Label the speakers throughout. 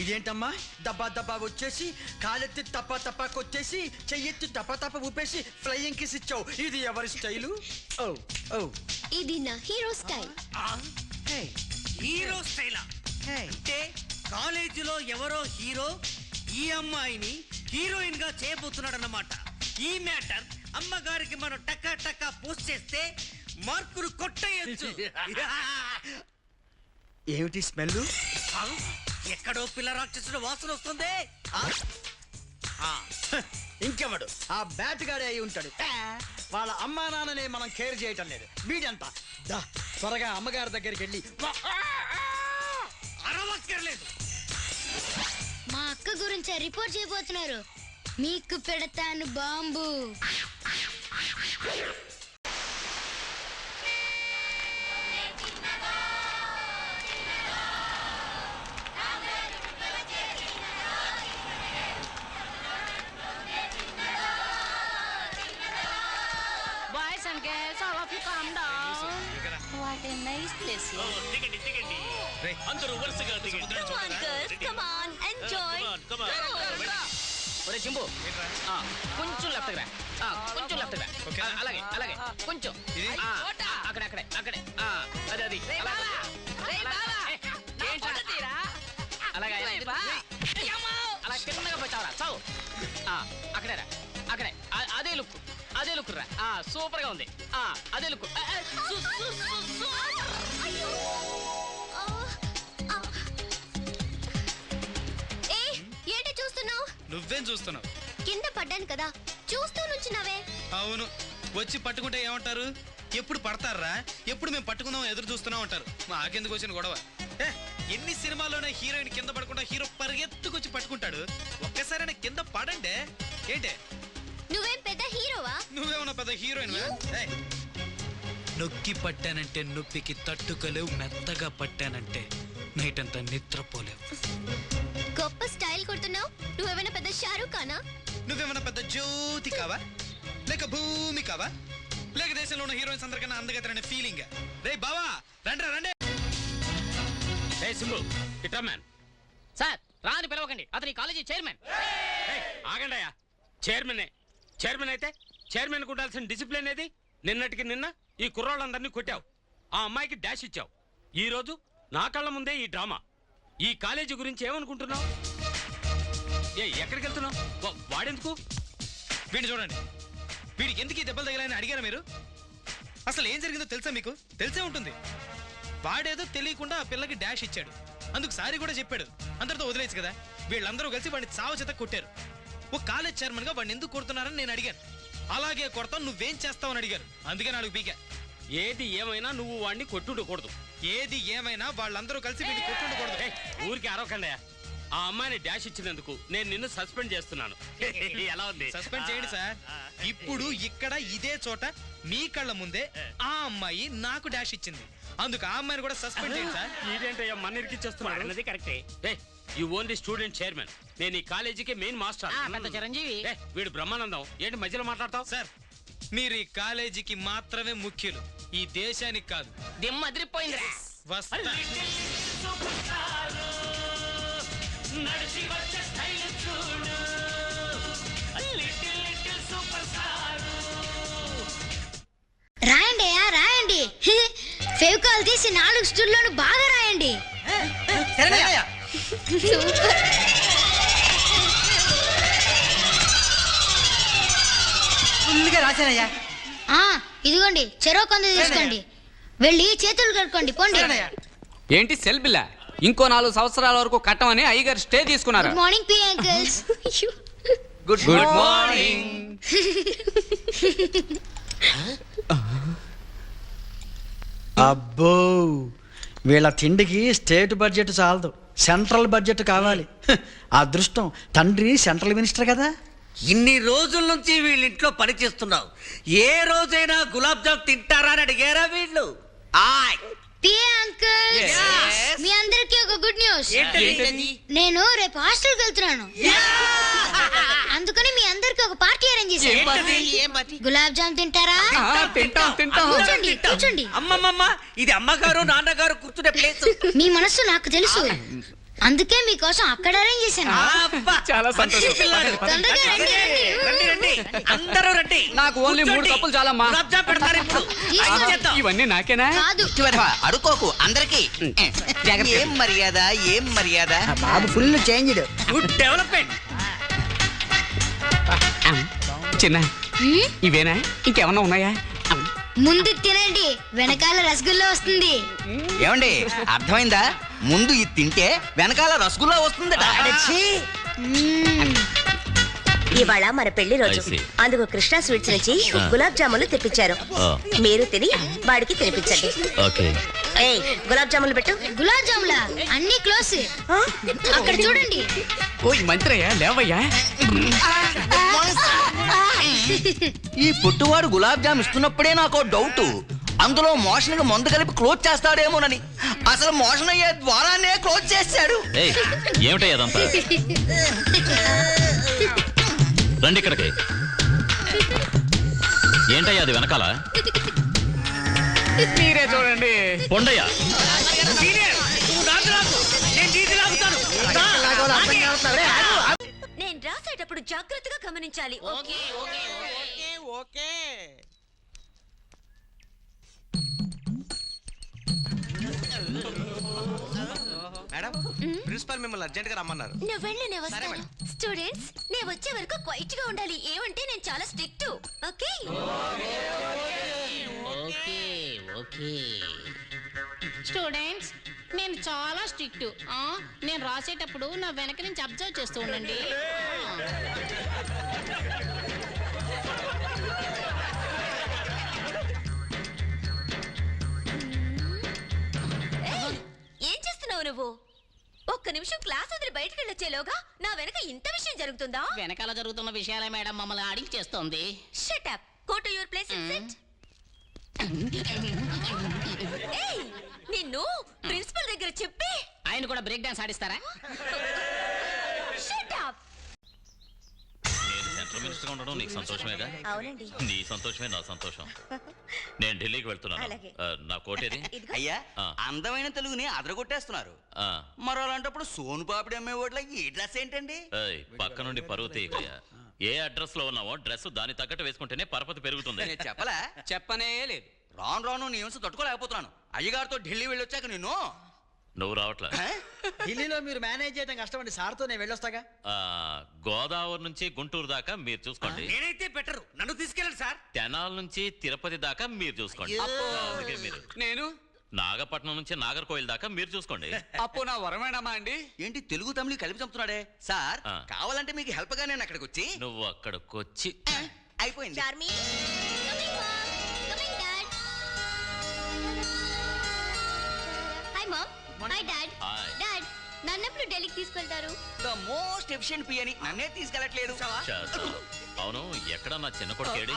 Speaker 1: ఇదేంటమ్మా? దబ్బా దబ్బా వచ్చేసి కాలెత్తి తప్ప తప్ప కొట్టేసి చెయ్యెత్తి తప్ప తప్ప ఊపేసి ఫ్లయింగ్ కిస్ ఇచ్చావు. ఇది ఎవరి స్టైలు? ఓ ఓ
Speaker 2: ఇది నా హీరో స్టైల్.
Speaker 1: హే
Speaker 3: హీరో స్టైలా?
Speaker 1: హే
Speaker 3: అంటే కాలేజీలో ఎవరో హీరో ఈ అమ్మాయిని హీరోయిన్గా చేయబోతున్నాడన్నమాట. ఈ మ్యాటర్ అమ్మగారికి మనం టకా టకా పోస్ట్ చేస్తే మార్కులు కొట్టేయచ్చు.
Speaker 1: ఏమిటి స్మెల్?
Speaker 3: ఎక్కడో పిల్ల రాక్షసుడు వాసన వస్తుంది. ఆ? ఆ,
Speaker 1: ఇంకెవడు? ఆ బ్యాట్ గాడే అయి ఉంటాడు. వాళ్ళ అమ్మా నాన్ననే మనం కేర్ చేయటం లేదు. వీడంతా. దా త్వరగా అమ్మగారి దగ్గరికి వెళ్ళి.
Speaker 3: అరవక్కర్లేదు.
Speaker 2: మా అక్క గురించి రిపోర్ట్ చేయబోతున్నారు. మీకు పెడతాను bomb
Speaker 4: Boys and girls, all of you calm down. What a nice place here.
Speaker 5: దిగండి దిగండి అందరూ వరుసగా దిగండి
Speaker 4: Come on, girls, come on, enjoy.
Speaker 5: Come on, come on.
Speaker 6: ఒరే చింపు. ఆ, కొంచెం లెఫ్ట్ రా. ఆ, కొంచెం లెఫ్ట్ రా. ఆ, అలాగే అలాగే. కొంచెం. ఆ, ఆ, అక్కడే అక్కడే అక్కడే. ఆ, అది అది. అలాగే. ఏ, ఏంట్రా? అలాగే అలాగే. అలా పెట్టావరా? చావు. ఆ, అక్కడే రా. అక్కడే. ఆ- అదే లుక్ అదే లుక్ రా. ఆ, సూపర్గా ఉంది. ఆ, అదే లుక్ ఆ,
Speaker 7: నువ్వేం చూస్తున్నావు?
Speaker 2: కింద పడ్డాను కదా చూస్తూ నుంచున్నావే.
Speaker 7: అవును. వచ్చి పట్టుకుంటే ఏమంటారు? ఎప్పుడు పడతారా? ఎప్పుడు మేము పట్టుకుందాం ఎదురు చూస్తున్నాం అంటారు. మాకెందుకు వచ్చిన గొడవ? ఏ, ఎన్ని సినిమాల్లోనే హీరోయిన్ కింద పడకుండా హీరో పరిగెత్తుకొచ్చి పట్టుకుంటాడు? ఒక్కసారైనా కింద పడండి? ఏంటే?
Speaker 2: నువ్వేం పెద్ద హీరోవా?
Speaker 7: నువ్వేమన్నా పెద్ద హీరోయిన్ నొక్కి పట్టానంటే నొప్పికి తట్టుకోలేవు మెత్తగా పట్టానంటే నైట్ అంతా నిద్రపోలేవు.
Speaker 2: షారూక్ ఖానా?
Speaker 7: నువ్వేమన్నా పెద్ద జ్యోతి కావా? లేక భూమి కావా? లేక దేశంలో ఉన్న హీరోయిన్స్ అందరికన్నా అందగతరనే ఫీలింగ్ రే బావా రండి రండి.
Speaker 6: ఏ సింబు ఇట్రా మ్యాన్ సార్ రాని పిలవకండి. అతని కాలేజీ చైర్మన్
Speaker 5: ఆగండి అయ్యా. చైర్మన్ చైర్మన్ అయితే చైర్మన్కు ఉండాల్సిన డిసిప్లిన్ ఏది? నిన్నటికి నిన్న ఈ కుర్రోళ్ళందరినీ కొట్టావు. ఆ అమ్మాయికి డాష్ ఇచ్చావు. ఈ రోజు నా కళ్ళ ముందే ఈ డ్రామా ఈ కాలేజీ గురించి ఏమనుకుంటున్నావు? ఏ ఎక్కడికి వెళ్తున్నావు? వాడెందుకు?
Speaker 7: వీడిని చూడండి. వీడికి ఎందుకు ఈ దెబ్బలు తగిలాయని అడిగారా మీరు? అసలు ఏం జరిగిందో తెలుసా మీకు? తెలిసే ఉంటుంది. వాడేదో తెలియకుండా ఆ పిల్లకి డాష్ ఇచ్చాడు. అందుకు సారీ కూడా చెప్పాడు. అందరితో వదిలేచ్చు కదా. వీళ్ళందరూ కలిసి వాడిని చావ చేత కొట్టారు. ఓ కాలేజ్ చైర్మన్గా వాడిని ఎందుకు కొడుతున్నారని నేను అడిగాను. అలాగే కొడతాను నువ్వేం చేస్తావని అడిగారు. అందుకే నాలుగు పీకా.
Speaker 5: ఏది ఏమైనా నువ్వు వాడిని కొట్టుండకూడదు.
Speaker 7: ఏది ఏమైనా వాళ్ళందరూ కలిసి వీడిని కొట్టుండకూడదు.
Speaker 5: ఊరికి అరవకండి ఆ అమ్మాయిని డాష్ ఇచ్చినందుకు నేను నిన్ను సస్పెండ్ చేస్తున్నాను. ఎలా ఉంది?
Speaker 7: సస్పెండ్ చేయండి సార్. ఇప్పుడు ఇక్కడ ఇదే చోట మీ కళ్ళ ముందే ఆ. అమ్మాయి నాకు డాష్ ఇచ్చింది. అందుకు ఆ అమ్మాయిని కూడా సస్పెండ్ చేయండి సార్.
Speaker 5: ఇదేంటయ్యా? మన ఇరికిచ్చేస్తున్నాడు అన్నది కరెక్టే. ఏ you own the student chairman. నేను ఈ కాలేజీకి మెయిన్ మాస్టర్.
Speaker 6: పెద్ద చిరంజీవి.
Speaker 5: వీడు బ్రహ్మానందం. ఏంటి మధ్యలో మాట్లాడతావు?
Speaker 7: సార్ మీరు ఈ కాలేజీకి మాత్రమే ముఖ్యులు. ఈ దేశానికి కాదు.
Speaker 6: దిమ్మ అదిరిపోయింది
Speaker 7: వస్తా.
Speaker 2: రాయండి అయ్యా, రాయండి. ఫెవికాల్ తీసి నాలుగు స్టూల్లోను బాగా రాయండి. సూపర్
Speaker 1: ఫుల్గా రాశానయ్యా.
Speaker 2: ఆ, ఇదిగోండి చెరో కొంద తీసుకోండి. వెళ్ళి చేతులు కడుక్కోండి పోండి.
Speaker 8: ఏంటి సెల్ బిల్లా? ఇంకో నాలుగు సంవత్సరాల వరకు కట్టమని అయ్యగారు స్టే తీసుకున్నారు.
Speaker 2: గుడ్ మార్నింగ్ పి అంకిల్స్
Speaker 8: గుడ్ గుడ్ మార్నింగ్
Speaker 1: అబ్బో వీళ్ళ తిండికి స్టేట్ బడ్జెట్ చాలదు. సెంట్రల్ బడ్జెట్ కావాలి. అదృష్టం. తండ్రి సెంట్రల్ మినిస్టర్ కదా?
Speaker 3: ఇన్ని రోజుల నుంచి వీళ్ళ ఇంట్లో పని చేస్తున్నావు. ఏ రోజైనా గులాబ్ జామ్ తింటారా అని అడిగారా వీళ్ళు? ఆయ్!
Speaker 2: P uncle. మీ అందరికీ ఒక గుడ్ న్యూస్? నేను రేపు హాస్టల్కి వెళ్తున్నాను. అందుకని మీ అందరికి ఒక పార్టీ అరేంజ్ చేశాను. గులాబ్ జామ్ తింటారా?
Speaker 8: ఆ, తింటాం తింటాం.
Speaker 2: కూర్చోండి కూర్చోండి.
Speaker 3: అమ్మమ్మమ్మ ఇది అమ్మగారు నాన్నగారు కూర్చునే ప్లేస్
Speaker 2: మీ మనస్సు నాకు తెలుసు. అందుకే మీకోసం అక్కడ అరేంజ్ చేశాను.
Speaker 8: చాలా సంతోషం.
Speaker 2: తొందరగా రండి, రండి.
Speaker 3: రండి రండి. అందరూ రండి.
Speaker 8: నాకు ఓన్లీ మూడు
Speaker 3: కూర్చోండి.
Speaker 8: కప్పులు చాలమ్మా.
Speaker 3: జామ్ పెడతారు ఇప్పుడు.
Speaker 8: ఇవన్నీ నాకేనా?
Speaker 2: కాదు.
Speaker 9: అడుకోకు అందరికి. ఏం మర్యాద ఏం మర్యాద?
Speaker 1: బాబు ఫుల్ చేంజ్డ్.
Speaker 3: గుడ్ డెవలప్మెంట్
Speaker 8: చిన్న? ఇవేనా? ఇంకేమన్నా ఉన్నాయా?
Speaker 2: ముందు తినండి వెనకాల రసగుల్లా వస్తుంది.
Speaker 9: ఏమండి అర్థమైందా? ముందు ఇది తింటే వెనకాల రసగుల్లా వస్తుందట.
Speaker 10: ఇవాళ మన పెళ్ళి రోజు. అందుకు కృష్ణ స్వీట్స్ నుంచి గులాబ్ జాములు తెప్పించారు. మీరు తిని వాడికి తినిపించండి.
Speaker 6: ఓకే.
Speaker 10: ఏయ్ గులాబ్ జాములు పెట్టు.
Speaker 2: గులాబ్ జాములా? అన్ని క్లోజ్. అక్కడ చూడండి.
Speaker 8: ఓయ్ మంత్రయ్యా లేవయ్యా?
Speaker 9: ఈ పుట్టువాడు గులాబ్ జామ్ ఇస్తున్నప్పుడే నాకు డౌట్. అందులో మోషన్ మందు కలిపి క్లోజ్ చేస్తాడేమోనని. అసలు మోషన్ అయ్యే ద్వారానే క్లోజ్ చేశాడు.
Speaker 6: ఏయ్ ఏమిటయ్యా అదంతా? రండి ఇక్కడికి. ఏంటయ్యా అది వెనకాల?
Speaker 8: మీరే చూడండి.
Speaker 6: పొండయ్యా
Speaker 3: నేను నీది లాగుతాను.
Speaker 10: నేను రాసేటప్పుడు జాగ్రత్తగా గమనించాలి. Okay
Speaker 3: okay. మేడం ప్రిన్సిపల్ మిమ్మల్ని అర్జెంట్గా రమ్మన్నారు.
Speaker 10: నువ్వు వెళ్ళి నేను వస్తాను. స్టూడెంట్స్ నేను వచ్చే వరకు క్వైట్గా ఉండాలి. ఏమంటే నేను చాలా strict. Okay?
Speaker 6: Okay okay
Speaker 4: students నేను చాలా స్ట్రిక్ట్. నేను రాసేటప్పుడు నా వెనక నుంచి అబ్జర్వ్ చేస్తూ ఉండండి.
Speaker 10: ఏం చేస్తున్నావు నువ్వు? ఒక్క నిమిషం క్లాస్ వదిలి బయటకు వెళ్ళొచ్చేలోగా నా వెనక ఇంత విషయం జరుగుతుందా?
Speaker 4: వెనకాల జరుగుతున్న విషయాలే మేడం మమ్మల్ని ఆడించేస్తోంది
Speaker 10: shut up go to your place నిన్ను ప్రిన్సిపల్ దగ్గర చెప్పి
Speaker 4: ఆయన కూడా బ్రేక్ డాన్స్ ఆడిస్తారా
Speaker 10: షట్ అప్
Speaker 6: సెంట్రల్ మినిస్టర్ ఉండడం నీకు సంతోషమేగా?
Speaker 10: అవునండి.
Speaker 6: నీ సంతోషమే నా సంతోషం. నేను ఢిల్లీకి వెళ్తున్నాను.
Speaker 10: అలాగే.
Speaker 6: నా కోటేది?
Speaker 10: ఇదిగో.
Speaker 9: అయ్యా
Speaker 6: ఆ.
Speaker 9: అందమైన తెలుగుని అదరగొట్టేస్తున్నారు.
Speaker 6: ఆ,
Speaker 9: మరో అలాంటప్పుడు సోను పాపిడి అమ్మే ఓట్ల ఈ డ్రెస్ ఏంటండి?
Speaker 6: ఏయ్, పక్క నుండి పరువు తీయకయ్యా. ఏ అడ్రస్లో ఉన్నావో డ్రెస్ దాని తగ్గట్టు వేసుకుంటేనే పరపతి పెరుగుతుంది.
Speaker 9: నేను చెప్పలా?
Speaker 8: చెప్పనే లేదు.
Speaker 9: రాను రాను నీ హింస తట్టుకోలేకపోతున్నాను. అయ్యగారితో ఢిల్లీ వెళ్ళొచ్చాక నిన్ను
Speaker 6: నువ్వు రావట్లే?
Speaker 1: ఢిల్లీలో మీరు మేనేజ్ చేయడం కష్టం అండి సార్తో నేను వెళ్ళొస్తాగా.
Speaker 6: ఆ, గోదావరి నుంచి గుంటూరు దాకా మీరు చూసుకోండి.
Speaker 3: నేనైతే బెటరు నన్ను తీసుకెళ్ళండి సార్.
Speaker 6: తెనాల నుంచి తిరుపతి దాకా మీరు చూసుకోండి. అందుకే మీరు.
Speaker 8: నేను?
Speaker 6: నాగపట్నం నుంచి నాగర్కోయిల్ దాకా మీరు చూసుకోండి.
Speaker 8: అప్పు నా వరమేనమ్మా అండి.
Speaker 9: ఏంటి తెలుగు తమిళ కలిపి చంపుతున్నాడే? సార్
Speaker 6: ఆ.
Speaker 9: కావాలంటే మీకు హెల్ప్గా నేను అక్కడికి వచ్చి
Speaker 6: నువ్వు అక్కడికొచ్చి.
Speaker 9: అయిపోయింది.
Speaker 10: Charmi
Speaker 2: hi mom hi dad
Speaker 6: hi.
Speaker 2: Dad నన్నెప్పుడు ఢిల్లీకి తీసుకెళ్తారు?
Speaker 9: ద మోస్ట్ ఎఫిషియెంట్ పి అని నన్నే తీసుకెళ్ళట్లేదు.
Speaker 6: అవును ఎక్కడ నా చిన్న కొడుకేడి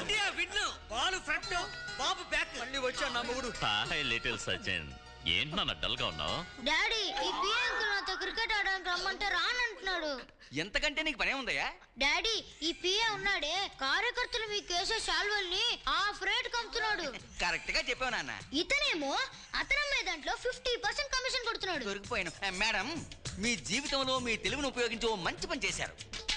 Speaker 3: ఇండియా విన్ బాల్ ఫ్రంట్ బాబు బ్యాక్.
Speaker 1: మళ్ళీ వచ్చాడు నా మొగుడు.
Speaker 6: హాయ్ లిటిల్ సచిన్ ఏంటి నాన్న డల్గా ఉన్నావు?
Speaker 2: డాడీ ఈ పిఏ అంకుల్ నాతో క్రికెట్ ఆడడానికి రమ్మంటే రానంటున్నాడు.
Speaker 9: ఎంతకంటే నీకు పనే ఉందయ్యా?
Speaker 2: డాడీ ఈ పిఏ ఉన్నాడే కార్యకర్తలు మీ కేసే శాల్వల్ని హాఫ్ రేట్ కమ్ముతున్నాడు
Speaker 9: కరెక్ట్గా చెప్పావు నాన్న.
Speaker 2: ఇతనేమో అతనమ్మే దాంట్లో ఫిఫ్టీ పర్సెంట్ కమిషన్ కొడుతున్నాడు.
Speaker 9: దొరికిపోయాను. ఆ, మేడం మీ జీవితంలో మీ తెలుగును ఉపయోగించి ఓ మంచి పని చేశారు.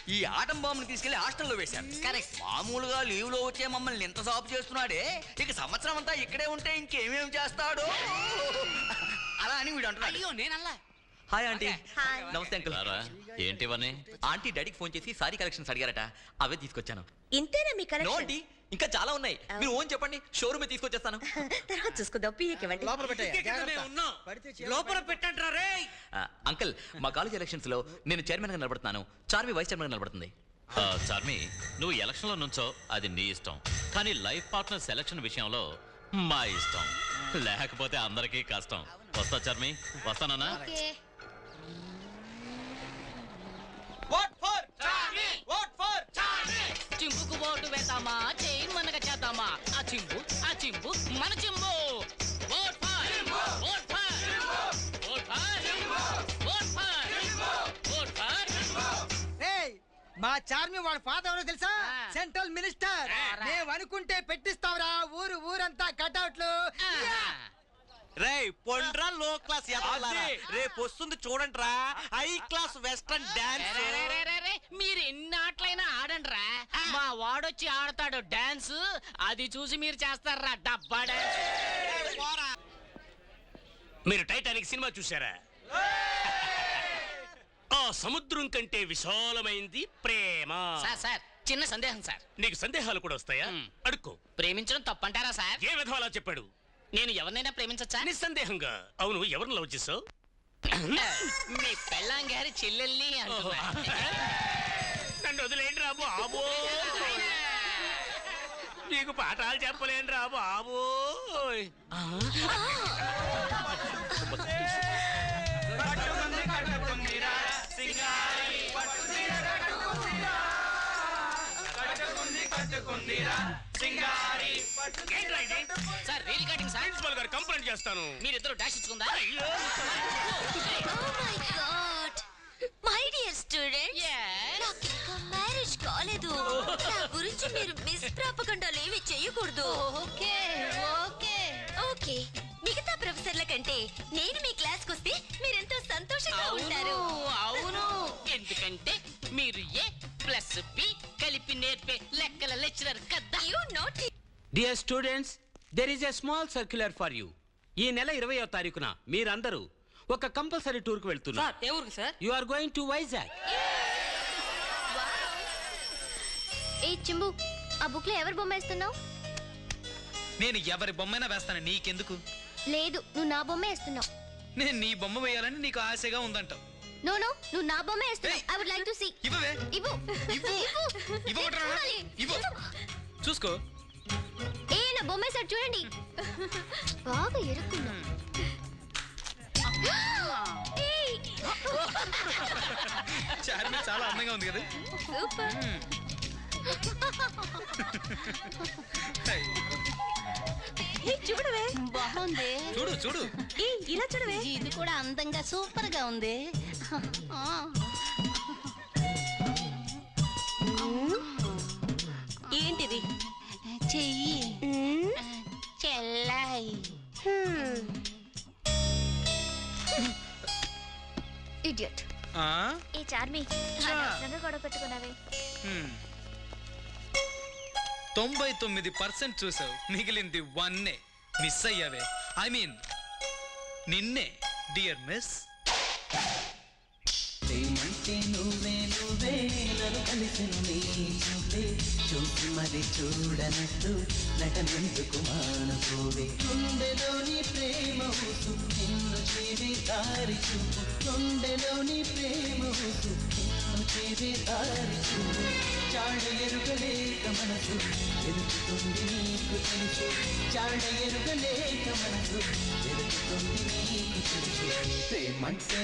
Speaker 9: ఈ ఆటం బాంబుని తీసుకెళ్ళి హాస్టల్లో వేశారు. కరెక్ట్. మామూలుగా లీవ్లో వచ్చే మమ్మల్ని ఎంత సాపు చేస్తున్నాడే. ఇక సంవత్సరం అంతా ఇక్కడే ఉంటే ఇంకేమేం చేస్తాడో? అలా అని వీడు అంటున్నాడు.
Speaker 8: అయ్యో నేనల్లా
Speaker 11: హాయ్ ఆంటీ
Speaker 10: హాయ్.
Speaker 11: నమస్తే అంకుల్
Speaker 6: రారా ఏంటివన్నీ
Speaker 11: ఆంటీ డాడీకి ఫోన్ చేసి సారీ కలెక్షన్స్ అడిగారట. అవే తీసుకొచ్చాను.
Speaker 10: ఇంతేనా మీ
Speaker 11: నో
Speaker 10: కలెక్షన్
Speaker 11: ఆంటీ ఇంకా చాలా ఉన్నాయి. మీరు ఓన్ చెప్పండి షోరూమ్ తీసుకొచ్చేస్తాను.
Speaker 10: తర్వాత చూసుకుందాం పిఏకి ఇవ్వండి.
Speaker 1: లోపల చీర
Speaker 3: లోపల పెట్టండి రే
Speaker 11: ఆ, అంకుల్ మా కాలేజ్ ఎలక్షన్స్లో నేను చైర్మన్గా నిలబడుతున్నాను. చార్మి వైస్ చైర్మన్గా నిలబడుతుంది.
Speaker 6: ఆ, చార్మి నువ్వు ఎలక్షన్లో నుంచో అది నీ ఇష్టం. కానీ లైఫ్ పార్ట్నర్ సెలక్షన్ విషయంలో మా ఇష్టం. లేకపోతే అందరికీ కష్టం. వస్తా చార్మి వస్తానన్నా?
Speaker 4: ఓటు వేద్దామా చేయి మనక చేద్దామా? ఆ చింపు ఆ చింపు మన Chimpu vote for. Vote for. Vote for. Vote for. Vote for.
Speaker 12: మా చార్మి వాడు ఫాదర్ ఎవరో తెలుసా? Central minister. మేము అనుకుంటే పెట్టిస్తావురా ఊరు ఊరంతా
Speaker 13: రే పొండ్రా లో క్లాస్. రేపు వస్తుంది చూడండి రా హై క్లాస్ వెస్టర్న్ డాన్స్
Speaker 4: రే, రే, రే, రే, రే, మీరు ఎన్ని ఆటలైనా ఆడండి రా మా వాడొచ్చి ఆడతాడు డాన్స్ అది చూసి మీరు చేస్తారా? డబ్బా డాన్స్
Speaker 14: మీరు టైటానిక్ సినిమా చూసారా ఆ సముద్రం కంటే విశాలమైంది ప్రేమ.
Speaker 4: సార్ సార్ చిన్న సందేహం సార్.
Speaker 14: నీకు సందేహాలు కూడా వస్తాయా? అడుక్కో.
Speaker 4: ప్రేమించడం తప్పంటారా సార్?
Speaker 14: ఏ విధం అలా చెప్పాడు?
Speaker 4: నేను ఎవరినైనా ప్రేమించచ్చా?
Speaker 14: నిస్సందేహంగా. అవును ఎవరిని లవ్ చేసావు?
Speaker 4: మీ పెళ్ళాం గారి చెల్లెల్ని అంటున్నా.
Speaker 14: నన్ను వదిలేండి రా బాబు నీకు పాఠాలు చెప్పలేండి రా బాబు
Speaker 4: sir reel cutting sir?
Speaker 14: Principal గారు కంప్లైంట్ చేస్తాను.
Speaker 4: మీరిద్దరు డాష్ ఇచ్చుకుందా?
Speaker 10: మై డియర్ స్టూడెంట్ నాకు ఇంకా మ్యారేజ్ కాలేదు. నా గురించి మీరు మిస్ ప్రాపగండాలు ఏమి చేయకూడదు. ఓకే ఓకే ఓకే
Speaker 4: లెక్చరర్ కదా?
Speaker 10: You not
Speaker 14: dear students there is a small circular for you ఈ నెల ఇరవయో తారీఖున మీరందరూ ఒక కంపల్సరీ టూర్కు వెళ్తున్నారు
Speaker 4: ఏ ఊరికి sir?
Speaker 14: You are going to Vizag
Speaker 15: ఏ చింబు ఆ బుక్లో ఎవరు బొమ్మ వేస్తున్నావు?
Speaker 7: నేను ఎవరి బొమ్మైనా వేస్తాను నీకెందుకు?
Speaker 15: లేదు నువ్వు నా బొమ్మ వేస్తున్నావు.
Speaker 7: నేను నీ బొమ్మ వేయాలని నీకు ఆశగా ఉందంటావు.
Speaker 15: నో నో నువ్వు నా బొమ్మ వేస్తున్నావు I would like to see
Speaker 7: ఇవ్వవే.
Speaker 15: ఇవ్వు.
Speaker 7: ఇవ్వు. ఇవ్వమంటారా?
Speaker 15: చూడాలి.
Speaker 7: ఇవ్వు. చూసుకో.
Speaker 15: ఏ నా బొమ్మ వేసాడు చూడండి. బాగా ఎరుక్కున్నా!
Speaker 7: చార్మి చాలా అందంగా ఉంది కదా.
Speaker 15: సూపర్.
Speaker 7: మ్మ్.
Speaker 10: చూడవే.
Speaker 15: బాగుంది.
Speaker 7: చూడు చూడు.
Speaker 10: ఇలా చూడవే.
Speaker 15: ఇది కూడా అందంగా సూపర్గా ఉంది. ఆ.
Speaker 10: ఏంటిది?
Speaker 15: చెయ్యి. చెల్లాయి. ఇడియట్.
Speaker 7: ఆ?
Speaker 15: ఏ చార్మి. అనవసరంగా గొడవ పెట్టుకున్నావే.
Speaker 7: హ్మ్. తొంభై తొమ్మిది పర్సెంట్ చూసావు. మిగిలింది వన్నే. మిస్ అయ్యావే. ఐ మీన్ నిన్నే. డియర్ మిస్
Speaker 16: ప్రేమంటే నువ్వే నువ్వే. నన్ను కలిసిన నీ చూపే. చూసి మరి చూడనట్టు నటనందుకు మానుకోవే. గుండెలోని ప్రేమ ఊసు నిన్ను చేరి దారి చూపు. గుండెలోని ప్రేమ ఊసు నిన్ను చేరే దారి చూపు చాడ ఎరుగలేక మనసు ఎదుగుతుంది నీకు తెలుసు చాడ ఎరుగలేక మనసు ఎదుగుతుంది నీకు తెలుసు ప్రేమంటే